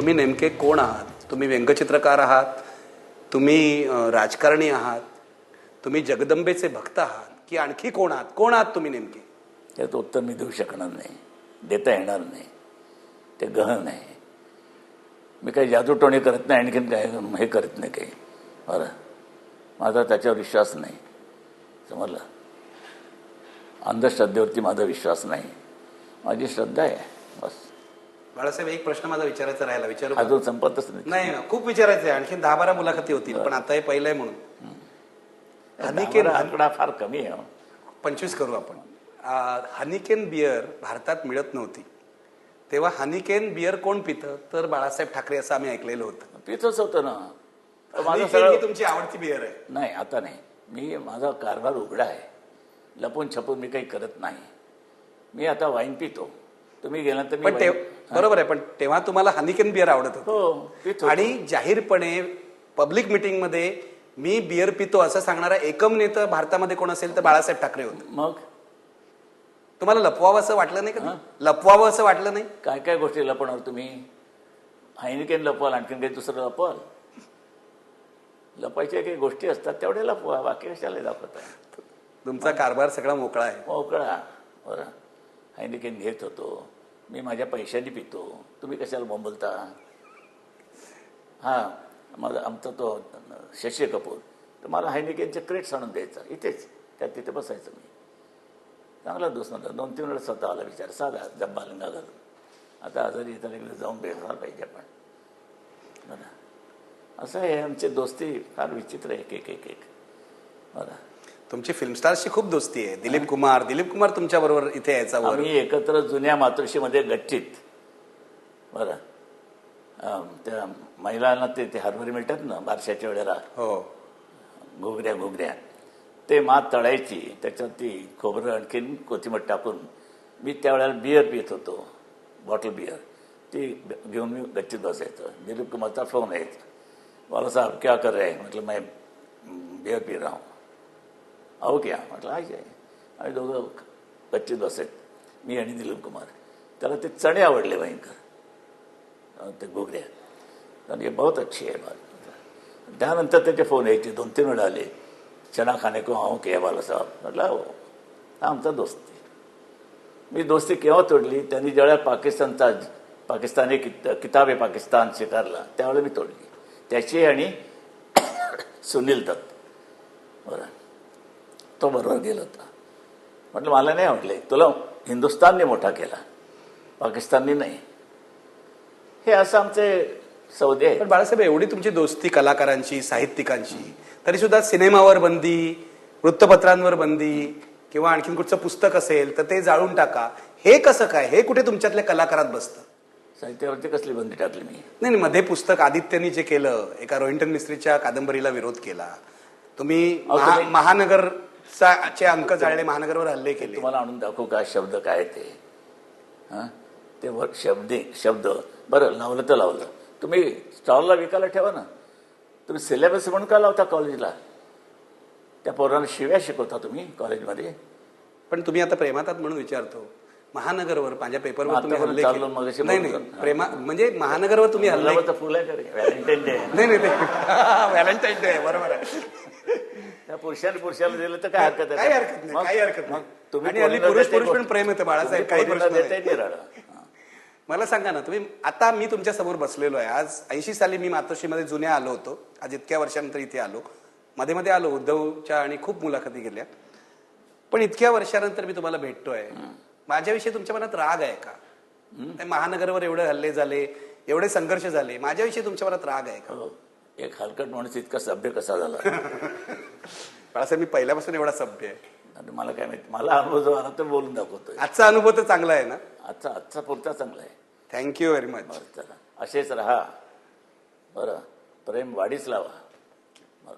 तुम्ही नेमके कोण आहात? तुम्ही व्यंगचित्रकार आहात? तुम्ही राजकारणी आहात? तुम्ही जगदंबेचे भक्त आहात? की आणखी कोण आहात? कोण आहात तुम्ही नेमके? याचं उत्तर मी देऊ शकणार नाही. देता येणार नाही. ते गहन आहे. मी काही जादूटोणी करत नाही आणखीन काय हे करत नाही काही. बरं. माझा त्याच्यावर विश्वास नाही. समजलं? अंधश्रद्धेवरती माझा विश्वास नाही. माझी श्रद्धा आहे. बस. बाळासाहेब एक प्रश्न माझा विचारायचा राहिला विचारू? अजून संपतच नाही. ना, खूप विचारायचं आहे. आणखी दहा बारा मुलाखती होतील पण आता हे पहिलं आहे म्हणून हनिकेन आकडा फार कमी आहे. पंचवीस करू आपण. हनिकेन बियर भारतात मिळत नव्हती. तेव्हा हनिकेन बियर कोण पितं? तर बाळासाहेब ठाकरे असं आम्ही ऐकलेलं होतं. पितच होतं ना. तर माझं तुमची आवडती बियर आहे. नाही आता नाही. मी माझा कारभार उघडा आहे. लपून छपून मी काही करत नाही. मी आता वाईन पितो. तुम्ही गेल्यानंतर मी पण ते वाईन- बरोबर आहे पण तेव्हा तुम्हाला हनिकेन बियर आवडत होतं. हो आणि जाहीरपणे पब्लिक मिटिंगमध्ये मी बियर पितो असं सांगणारा एकम नेता भारतामध्ये कोण असेल तर बाळासाहेब ठाकरे होते. मग? तुम्हाला लपवावं असं वाटलं नाही का लपवावं असं वाटलं नाही? काय काय गोष्टी लपवणार तुम्ही? हायनिकेन लपवाल आणखीन काही दुसरं लपवाल? लपायच्या काही गोष्टी असतात तेवढे लपवा बाकी कशाला दाखवता तुमचा कारभार सगळा मोकळा आहे. मोकळा बरं. हायनिकेन घेत होतो. मी माझ्या पैशाने पितो. तुम्ही कशाला बोंबलता? हां माझा आमचा तो शशी कपूर. तर मला हायनिकेनचे क्रेट्स आणून द्यायचा. इथेच त्यात तिथे बसायचं मी. चांगला दोस्त नव्हता दोन तीन वेळा स्वतः आला विचार. साधा जब्बा लिंगाला आता आजारी येताना इकडे जाऊन भेटणार पाहिजे आपण. बरं. असं आहे आमचे दोस्ती फार विचित्र एक एक एक एक बरं. तुमची फिल्मस्टारशी खूप दोस्ती आहे. दिलीप कुमार. दिलीप कुमार तुमच्या बरोबर इथे यायचा वर. आम्ही एकत्र जुन्या मातोश्रीमध्ये गच्चीत. बरं. अं, त्या महिलांना ते ते हरभरे मिळतात ना बारशाच्या वेळेला. हो. घुगऱ्या घुगऱ्या. ते मात तळायची त्याच्यात ती खोबरं आणखीन कोथिंबीर टाकून मी त्यावेळेला बियर पित होतो. बॉटल बियर ती घेऊन मी गच्चीत बसायचं. दिलीप कुमारचा फोन यायचा वाला साहब क्या कर रहे हैं? म्हटलं मैं बियर पी रहा हूँ. अहो घ्या म्हटलं आहे काय दोघं गच्चीत बसत मी आणि दिलीप कुमार त्याला ते चणे आवडले भयंकर ते घोगऱ्या कारण हे बहुत अच्छी आहे बात त्यानंतर त्याचे फोन यायचे दोन तीन वेळा आले चना खाने को अहो के वाला म्हटलं हो हा आमचा दोस्ती मी दोस्ती केव्हा तोडली त्यांनी ज्यावेळेला पाकिस्तानचा पाकिस्तानी कित किताब आहे पाकिस्तान स्वीकारला त्यावेळेला मी तोडली त्याची आणि सुनील दत्त बरं तो बरोबर गेला होता. म्हटलं मला नाही आवडले. तुला हिंदुस्थानने मोठा केला. पाकिस्तानने नाही. हे असं आमचे सौदे आहेत. पण बाळासाहेब एवढी तुमची दोस्ती कलाकारांची साहित्यिकांची तरी सुद्धा सिनेमावर बंदी वृत्तपत्रांवर बंदी किंवा आणखीन कुठचं पुस्तक असेल तर ते जाळून टाका. हे कसं काय? हे कुठे तुमच्यातल्या कलाकारात बसतं? साहित्यावरती कसली बंदी टाकली मी? नाही नाही, मध्ये पुस्तक आदित्यनी जे केलं एका रोहिंटन मिस्त्रीच्या कादंबरीला विरोध केला. तुम्ही अहो, महा- तुम्ही- महानगरचा चे अंक जाळले महानगरवर हल्ले केले. तुम्हाला आणून दाखवू का? शब्द काय ते? हां? ते वर शब्दे शब्द. बरं लावलं तर लावलं. तुम्ही स्टॉलला विकायला ठेवा ना. तुम्ही सिलेबस म्हणून का लावता कॉलेजला त्या पोरांना शिव्या शिकवता तुम्ही कॉलेजमध्ये पण तुम्ही आता प्रेमात आहात म्हणून विचारतो. महानगरवर माझ्या पेपरवर तुम्ही हल्ले केले. नाही. नाही. प्रेमा म्हणजे महानगरवर तुम्ही हल्ले फुल आहे का रे? व्हॅलेंटाईन डे नाही नाही ते व्हॅलेंटाईन डे आहे बरोबर आहे. त्या पुरुषाला पुरुषाला दिलं तर काय हरकत काही हरकत नाही मग- काही हरकत नाही. तुम्ही आणि हल्ली पुरुष पुरुष पण प्रेम येतं बाळासाहेब काही प्रश्न नाही. मला सांगा ना तुम्ही आता मी तुमच्यासमोर बसलेलो आहे. आज ऐंशी साली मी मातोश्रीमध्ये जुन्या आलो होतो. आज इतक्या वर्षानंतर इथे आलो. मध्ये मध्ये आलो उद्धवच्या आणि खूप मुलाखती गेल्या पण इतक्या वर्षानंतर मी तुम्हाला भेटतोय. माझ्याविषयी तुमच्या मनात राग आहे का? ते महानगरवर एवढे हल्ले झाले एवढे संघर्ष झाले माझ्याविषयी तुमच्या मनात राग आहे का? हो. एक हलकट माणूस इतका सभ्य कसा झाला? बाळासाहेब मी पहिल्यापासून एवढा सभ्य आहे. आणि मला काय माहिती. मला अनुभव जो आला बोलून दाखवतोय. आजचा अनुभव तर चांगला आहे ना? आजचा आजचा पुरता चांगला आहे. थँक्यू व्हेरी मच बरं चला. असेच राहा. बरं प्रेम वाढीच लावा. बरं.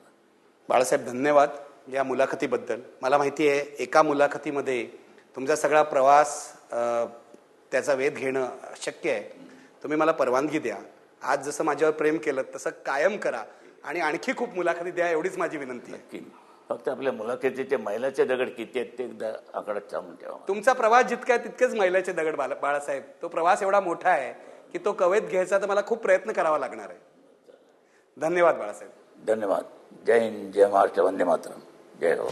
बाळासाहेब धन्यवाद या मुलाखतीबद्दल. मला माहिती आहे एका मुलाखतीमध्ये तुमचा सगळा प्रवास अ, त्याचा वेध घेणं शक्य आहे. तुम्ही मला परवानगी द्या. आज जसं माझ्यावर प्रेम केलं तसं कायम करा. आणि आणखी खूप मुलाखती द्या एवढीच माझी विनंती आहे. फक्त आपल्या मुलाखतीचे मैलाचे दगड किती आहेत ते एकदा आकडात सांगून ठेवा तुमचा प्रवास जितका आहे तितकेच महिलाचे दगड बाला बाळासाहेब. तो प्रवास एवढा मोठा आहे की तो कवेत घ्यायचा तर मला खूप प्रयत्न करावा लागणार आहे. धन्यवाद बाळासाहेब. धन्यवाद. जय हिंद जय महाराष्ट्र वंदे मातरम. जय हो.